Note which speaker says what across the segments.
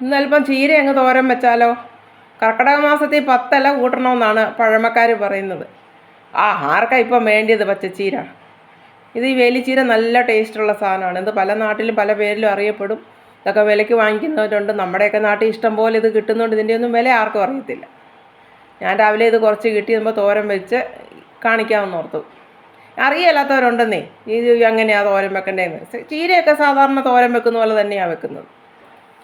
Speaker 1: ഇന്ന് അല്പം ചീര അങ്ങ് തോരൻ വെച്ചാലോ? കർക്കിടക മാസത്തിൽ പത്തല കൂട്ടണമെന്നാണ് പഴമക്കാർ പറയുന്നത്. ആ ആർക്കാ ഇപ്പം വേണ്ടിയത് പച്ചച്ചീര ഇത് ഈ വേലിച്ചീര നല്ല ടേസ്റ്റുള്ള സാധനമാണ്. ഇത് പല നാട്ടിലും പല പേരിലും അറിയപ്പെടും. ഇതൊക്കെ വിലയ്ക്ക് വാങ്ങിക്കുന്നവരുണ്ട്. നമ്മുടെയൊക്കെ നാട്ടിൽ ഇഷ്ടം പോലെ ഇത് കിട്ടുന്നുണ്ട്. ഇതിന്റെ ഒന്നും വില ആർക്കും അറിയത്തില്ല. ഞാൻ രാവിലെ ഇത് കുറച്ച് കിട്ടി നമ്മൾ തോരൻ വെച്ച് കാണിക്കാമെന്ന് ഓർത്തു അറിയില്ലാത്തവരുണ്ടെന്നേ ഇത് അങ്ങനെയാണ് തോരൻ വെക്കേണ്ടതെന്ന് ചീരയൊക്കെ സാധാരണ തോരൻ വെക്കുന്ന പോലെ തന്നെയാണ് വെക്കുന്നത്.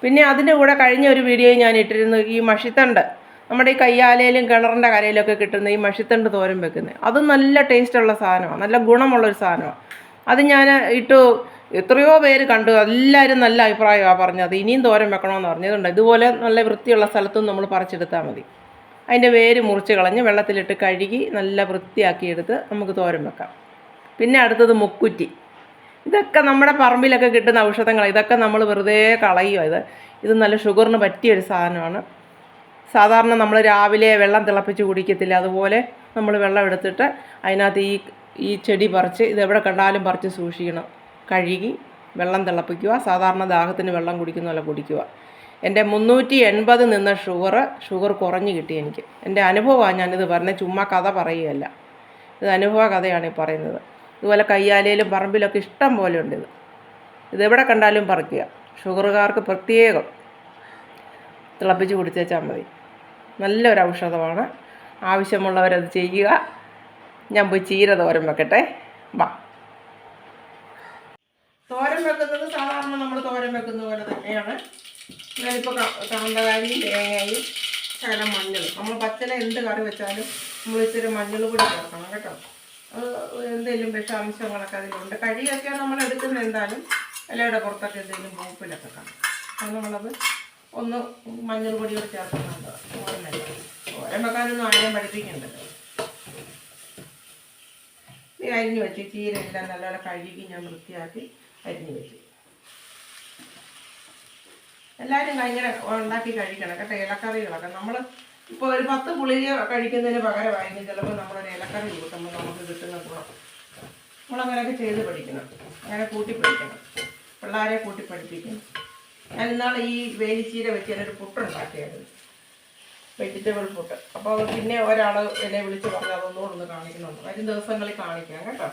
Speaker 1: പിന്നെ അതിന്റെ കൂടെ കഴിഞ്ഞ ഒരു വീഡിയോ ഞാൻ ഇട്ടിരുന്നു ഈ മഷിത്തണ്ട്. നമ്മുടെ ഈ കയ്യാലയിലും കിണറിന്റെ കരയിലൊക്കെ കിട്ടുന്ന ഈ മഷിത്തണ്ട് തോരൻ വെക്കുന്നത്. അത് നല്ല ടേസ്റ്റുള്ള സാധനമാണ്. നല്ല ഗുണമുള്ളൊരു സാധനമാണ്. അത് ഞാൻ ഇട്ടു എത്രയോ പേര് കണ്ടു. എല്ലാവരും നല്ല അഭിപ്രായമാണ് പറഞ്ഞത്. ഇനിയും തോരൻ വെക്കണമെന്ന് പറഞ്ഞതുണ്ട് ഇതുപോലെ നല്ല വൃത്തിയുള്ള സ്ഥലത്തും നമ്മൾ പറിച്ചെടുത്താൽ മതി. അതിന്റെ വേര് മുറിച്ച് കളഞ്ഞ് വെള്ളത്തിലിട്ട് കഴുകി നല്ല വൃത്തിയാക്കിയെടുത്ത് നമുക്ക് തോരൻ വെക്കാം. പിന്നെ അടുത്തത് മുക്കുറ്റി. ഇതൊക്കെ നമ്മുടെ പറമ്പിലൊക്കെ കിട്ടുന്ന ഔഷധങ്ങൾ ഇതൊക്കെ നമ്മൾ വെറുതെ കളയുക ഇത് ഇത് നല്ല ഷുഗറിന് പറ്റിയൊരു സാധനമാണ്. സാധാരണ നമ്മൾ രാവിലെ വെള്ളം തിളപ്പിച്ച് കുടിക്കത്തില്ല. അതുപോലെ നമ്മൾ വെള്ളം എടുത്തിട്ട് അതിനകത്ത് ഈ ഈ ചെടി പറിച്ച് ഇത് എവിടെ കണ്ടാലും പറിച്ച് സൂക്ഷിക്കണം. കഴുകി വെള്ളം തിളപ്പിക്കുക. സാധാരണ ദാഹത്തിന് വെള്ളം കുടിക്കുന്ന പോലെ കുടിക്കുക. എന്റെ മുന്നൂറ്റി എൺപത് നിന്ന ഷുഗർ ഷുഗർ കുറഞ്ഞു കിട്ടി എനിക്ക്. എന്റെ അനുഭവമാണ് ഞാനിത് പറഞ്ഞത്. ചുമ്മാ കഥ പറയുകയല്ല. ഇത് അനുഭവ കഥയാണ് ഈ പറയുന്നത്. ഇതുപോലെ കയ്യാലയിലും പറമ്പിലൊക്കെ ഇഷ്ടം പോലെ ഉണ്ട് ഇത്. ഇതെവിടെ കണ്ടാലും പറിക്കുക. ഷുഗറുകാർക്ക് പ്രത്യേകം തിളപ്പിച്ച് കുടിച്ചേച്ചാൽ മതി. നല്ലൊരു ഔഷധമാണ്. ആവശ്യമുള്ളവരത് ചെയ്യുക. ഞാൻ പോയി ചീര തോരൻ വെക്കട്ടെ. വാ. തോരൻ വെക്കുന്നത് സാധാരണ നമ്മൾ തോരൻ വെക്കുന്ന പോലെ തന്നെയാണ്. ഞാനിപ്പോൾ കാന്തകാരിയും തേങ്ങയും ശകലം മഞ്ഞൾ. നമ്മൾ പച്ചല എന്ത് കറി വെച്ചാലും നമ്മൾ ഇച്ചിരി മഞ്ഞൾ കൂടി ചേർക്കണം കേട്ടോ. എന്തെങ്കിലും വിഷാംശങ്ങളൊക്കെ അതിലുണ്ട്. കഴിയൊക്കെ നമ്മൾ എടുക്കുന്ന എന്തായാലും ഇലയുടെ പുറത്തൊക്കെ എന്തെങ്കിലും പൂപ്പിലൊക്കെ കാണും. അപ്പോൾ നമ്മളത് ഒന്ന് മഞ്ഞൾ പൊടി കൂടി ചേർക്കുന്നുണ്ട്. ഓരമല്ല ഓരം വെക്കാനൊന്നും ആരെയും പഠിപ്പിക്കണ്ടല്ലോ. ഈ അരിഞ്ഞു വെച്ച് എല്ലാം നല്ലപോലെ കഴുകി ഞാൻ വൃത്തിയാക്കി അരിഞ്ഞു വെച്ചു. എല്ലാവരും ഭയങ്കര ഉണ്ടാക്കി കഴിക്കണം കേട്ടോ ഇലക്കറികളൊക്കെ. നമ്മൾ ഇപ്പോൾ ഒരു പത്ത് പുളിക കഴിക്കുന്നതിന് പകരമായിരിക്കും ചിലപ്പോൾ നമ്മളൊരു ഇലക്കറി കൂട്ടുമ്പോൾ നമുക്ക് കിട്ടുന്ന ഗുണം. നമ്മളങ്ങനെയൊക്കെ ചെയ്ത് പഠിക്കണം. അങ്ങനെ കൂട്ടി പഠിക്കണം. പിള്ളേരെ കൂട്ടി പഠിപ്പിക്കണം. ഞാൻ ഇന്നാൾ ഈ വേലിച്ചീര വെച്ച് ഞാനൊരു പുട്ടുണ്ടാക്കിയായിരുന്നു. വെജിറ്റബിൾ പുട്ട്. അപ്പോൾ പിന്നെ ഒരാൾ എന്നെ വിളിച്ച് പറഞ്ഞാൽ അതൊന്നുകൂടെ ഒന്ന് കാണിക്കുന്നുണ്ട് വരും ദിവസങ്ങളിൽ കാണിക്കാം കേട്ടോ.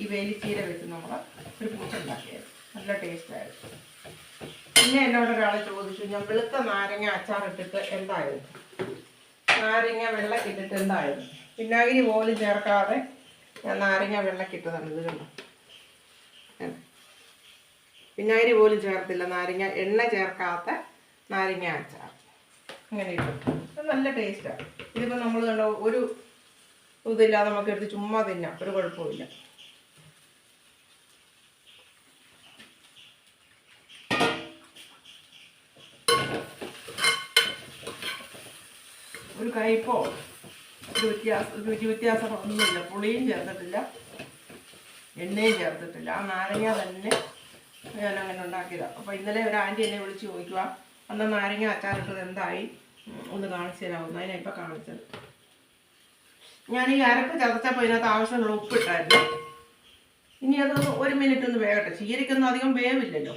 Speaker 1: ഈ വേലിച്ചീര വെച്ച് നമ്മൾ ഒരു പുട്ടുണ്ടാക്കിയായിരുന്നു. നല്ല ടേസ്റ്റായിരുന്നു പിന്നെ എന്നോട് ഒരാൾ ചോദിച്ചു ഞാൻ വെളുത്ത നാരങ്ങ അച്ചാറിട്ടിട്ട് എന്തായിരുന്നു? നാരങ്ങ വെള്ളക്കിട്ടിട്ട് എന്തായാലും വിനാഗിരി പോലും ചേർക്കാതെ ഞാൻ നാരങ്ങ വെള്ളക്കിട്ടതാണ് ഇത് കണ്ടോ? വിനാഗിരി പോലും ചേർത്തില്ല. നാരങ്ങ എണ്ണ ചേർക്കാത്ത നാരങ്ങ അച്ചാർ. അങ്ങനെ ഇട്ടു. നല്ല ടേസ്റ്റാണ് ഇതിപ്പോൾ നമ്മൾ കണ്ടോ ഒരു ഇതില്ലാതെ നമുക്ക് എടുത്ത് ചുമ്മാ തിന്നാം. ഒരു കുഴപ്പമില്ല ഒരു കയ്പോ ഒരു വ്യത്യാസം രുചി വ്യത്യാസം ഒന്നുമില്ല. പുളിയും ചേർത്തിട്ടില്ല. എണ്ണയും ചേർത്തിട്ടില്ല. ആ നാരങ്ങ തന്നെ ഞാൻ അങ്ങനെ ഉണ്ടാക്കിയതാണ് അപ്പോൾ ഇന്നലെ ഒരു ആന്റി എന്നെ വിളിച്ച് ചോദിക്കുക അന്ന് നാരങ്ങ അച്ചാറിട്ടത് എന്തായി? ഒന്ന് കാണിച്ചു തരാമെന്ന് അതിനെ ഇപ്പോൾ കാണിച്ചത്. ഞാൻ ഈ അരപ്പ് ചതച്ചപ്പോൾ ഇതിനകത്ത് ആവശ്യമുള്ള ഉപ്പിട്ടായിരുന്നു. ഇനി അത് ഒരു മിനിറ്റ് ഒന്ന് വേകട്ടെ. ചീരയ്ക്കൊന്നും അധികം വേവില്ലല്ലോ.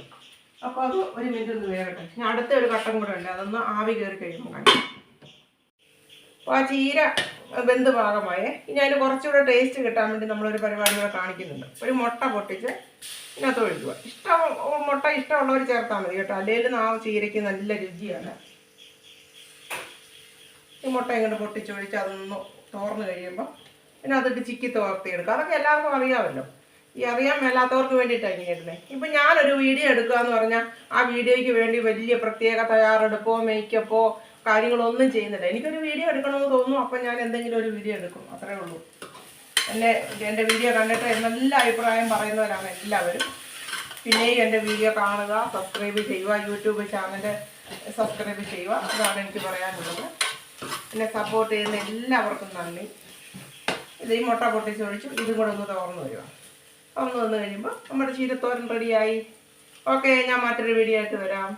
Speaker 1: അപ്പോൾ അത് ഒരു മിനിറ്റ് ഒന്ന് വേകട്ടെ. ഞാൻ അടുത്ത ഒരു ഘട്ടം കൂടെ ഉണ്ട്. അതൊന്ന് ആവി കയറി കഴിയുമ്പോൾ കാണിക്കാം. അപ്പോൾ ആ ചീര വെന്ത് പാകമായേ ഇനി അതിന് കുറച്ചുകൂടെ ടേസ്റ്റ് കിട്ടാൻ വേണ്ടി നമ്മളൊരു പരിപാടി കൂടെ കാണിക്കുന്നുണ്ട്. ഒരു മുട്ട പൊട്ടിച്ച് ഇതിനകത്ത് ഒഴിക്കുക. ഇഷ്ടം മുട്ട ഇഷ്ടമുള്ളവർ ചേർത്താൽ മതി കേട്ടോ. അല്ലെങ്കിൽ ആ ചീരയ്ക്ക് നല്ല രുചിയാണ്. ഈ മുട്ട ഇങ്ങോട്ട് പൊട്ടിച്ചൊഴിച്ച് അതൊന്ന് തോർന്ന് കഴിയുമ്പോൾ പിന്നെ അതിട്ട് ചിക്കി തോർത്തിയെടുക്കുക. അതൊക്കെ എല്ലാവർക്കും അറിയാമല്ലോ. ഈ അറിയാൻ മേലാത്തവർക്ക് വേണ്ടിയിട്ടാണ് ഇങ്ങനെ ഇടുന്നത് ഇപ്പം ഞാനൊരു വീഡിയോ എടുക്കുക എന്ന് പറഞ്ഞാൽ ആ വീഡിയോയ്ക്ക് വേണ്ടി വലിയ പ്രത്യേക തയ്യാറെടുപ്പോ മേക്കപ്പോ കാര്യങ്ങളൊന്നും ചെയ്യുന്നില്ല. എനിക്കൊരു വീഡിയോ എടുക്കണമെന്ന് തോന്നുന്നു. അപ്പം ഞാൻ എന്തെങ്കിലും ഒരു വീഡിയോ എടുക്കും. അത്രേ ഉള്ളൂ. എന്നെ എന്റെ വീഡിയോ കണ്ടിട്ട് നല്ല അഭിപ്രായം പറയുന്നവരാണ് എല്ലാവരും. പിന്നെയും എന്റെ വീഡിയോ കാണുക സബ്സ്ക്രൈബ് ചെയ്യുക യൂട്യൂബ് ചാനൽ സബ്സ്ക്രൈബ് ചെയ്യുക. അതാണ് എനിക്ക് പറയാനുള്ളത്. എന്നെ സപ്പോർട്ട് ചെയ്യുന്ന എല്ലാവർക്കും നന്ദി. ഇത് ഈ മുട്ട പൊട്ടിച്ചൊഴിച്ചു ഇതും കൂടെ ഒന്ന് തുറന്നു വരിക. തുറന്നു വന്നു കഴിയുമ്പോൾ നമ്മുടെ ചീരത്തോരൻ റെഡിയായി ഓക്കെ ഞാൻ മറ്റൊരു വീഡിയോ ആയിട്ട് വരാം.